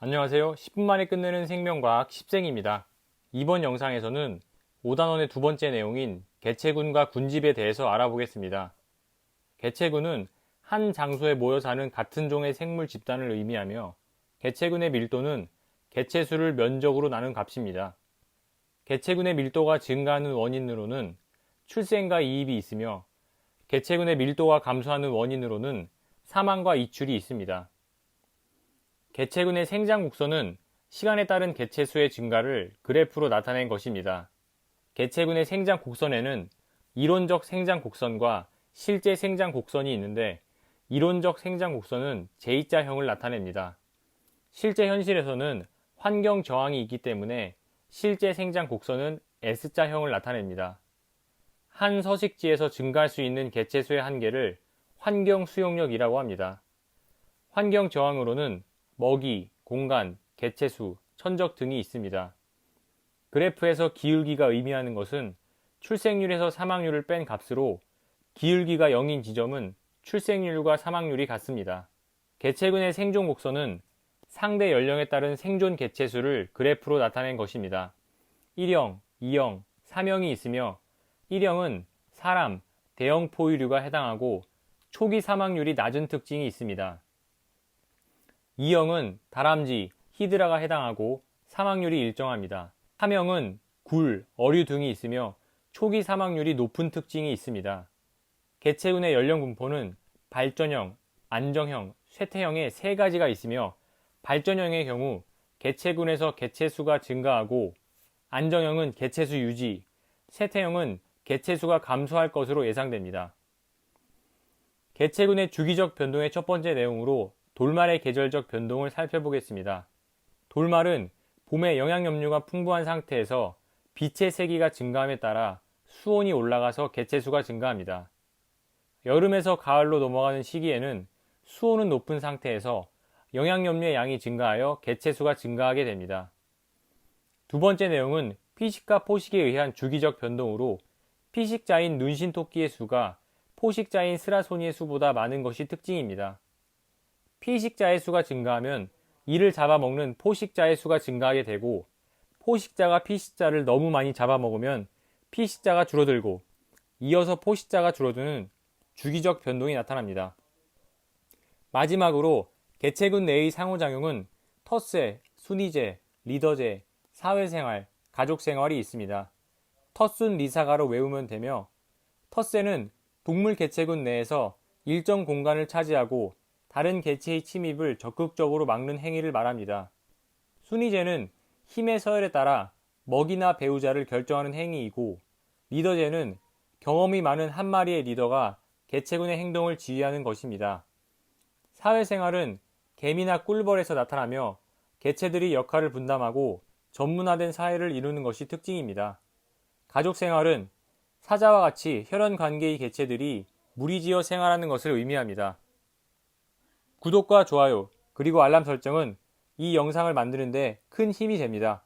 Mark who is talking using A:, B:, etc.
A: 안녕하세요. 10분 만에 끝내는 생명과학 10생입니다. 이번 영상에서는 5단원의 두 번째 내용인 개체군과 군집에 대해서 알아보겠습니다. 개체군은 한 장소에 모여 사는 같은 종의 생물 집단을 의미하며 개체군의 밀도는 개체수를 면적으로 나눈 값입니다. 개체군의 밀도가 증가하는 원인으로는 출생과 이입이 있으며 개체군의 밀도가 감소하는 원인으로는 사망과 이출이 있습니다. 개체군의 생장 곡선은 시간에 따른 개체수의 증가를 그래프로 나타낸 것입니다. 개체군의 생장 곡선에는 이론적 생장 곡선과 실제 생장 곡선이 있는데 이론적 생장 곡선은 J자형을 나타냅니다. 실제 현실에서는 환경 저항이 있기 때문에 실제 생장 곡선은 S자형을 나타냅니다. 한 서식지에서 증가할 수 있는 개체수의 한계를 환경 수용력이라고 합니다. 환경 저항으로는 먹이, 공간, 개체수, 천적 등이 있습니다. 그래프에서 기울기가 의미하는 것은 출생률에서 사망률을 뺀 값으로 기울기가 0인 지점은 출생률과 사망률이 같습니다. 개체군의 생존 곡선은 상대 연령에 따른 생존 개체수를 그래프로 나타낸 것입니다. 1형, 2형, 3형이 있으며 1형은 사람, 대형 포유류가 해당하고 초기 사망률이 낮은 특징이 있습니다. 2형은 다람쥐, 히드라가 해당하고 사망률이 일정합니다. 3형은 굴, 어류 등이 있으며 초기 사망률이 높은 특징이 있습니다. 개체군의 연령 분포는 발전형, 안정형, 쇠퇴형의 세 가지가 있으며 발전형의 경우 개체군에서 개체수가 증가하고 안정형은 개체수 유지, 쇠퇴형은 개체수가 감소할 것으로 예상됩니다. 개체군의 주기적 변동의 첫 번째 내용으로 돌말의 계절적 변동을 살펴보겠습니다. 돌말은 봄에 영양 염류가 풍부한 상태에서 빛의 세기가 증가함에 따라 수온이 올라가서 개체수가 증가합니다. 여름에서 가을로 넘어가는 시기에는 수온은 높은 상태에서 영양염류의 양이 증가하여 개체수가 증가하게 됩니다. 두 번째 내용은 피식과 포식에 의한 주기적 변동으로 피식자인 눈신토끼의 수가 포식자인 스라소니의 수보다 많은 것이 특징입니다. 피식자의 수가 증가하면 이를 잡아먹는 포식자의 수가 증가하게 되고 포식자가 피식자를 너무 많이 잡아먹으면 피식자가 줄어들고 이어서 포식자가 줄어드는 주기적 변동이 나타납니다. 마지막으로 개체군 내의 상호작용은 텃세, 순위제, 리더제, 사회생활, 가족생활이 있습니다. 텃순 리사가로 외우면 되며 텃세는 동물 개체군 내에서 일정 공간을 차지하고 다른 개체의 침입을 적극적으로 막는 행위를 말합니다. 순위제는 힘의 서열에 따라 먹이나 배우자를 결정하는 행위이고 리더제는 경험이 많은 한 마리의 리더가 개체군의 행동을 지휘하는 것입니다. 사회생활은 개미나 꿀벌에서 나타나며 개체들이 역할을 분담하고 전문화된 사회를 이루는 것이 특징입니다. 가족생활은 사자와 같이 혈연 관계의 개체들이 무리지어 생활하는 것을 의미합니다. 구독과 좋아요, 그리고 알람 설정은 이 영상을 만드는데 큰 힘이 됩니다.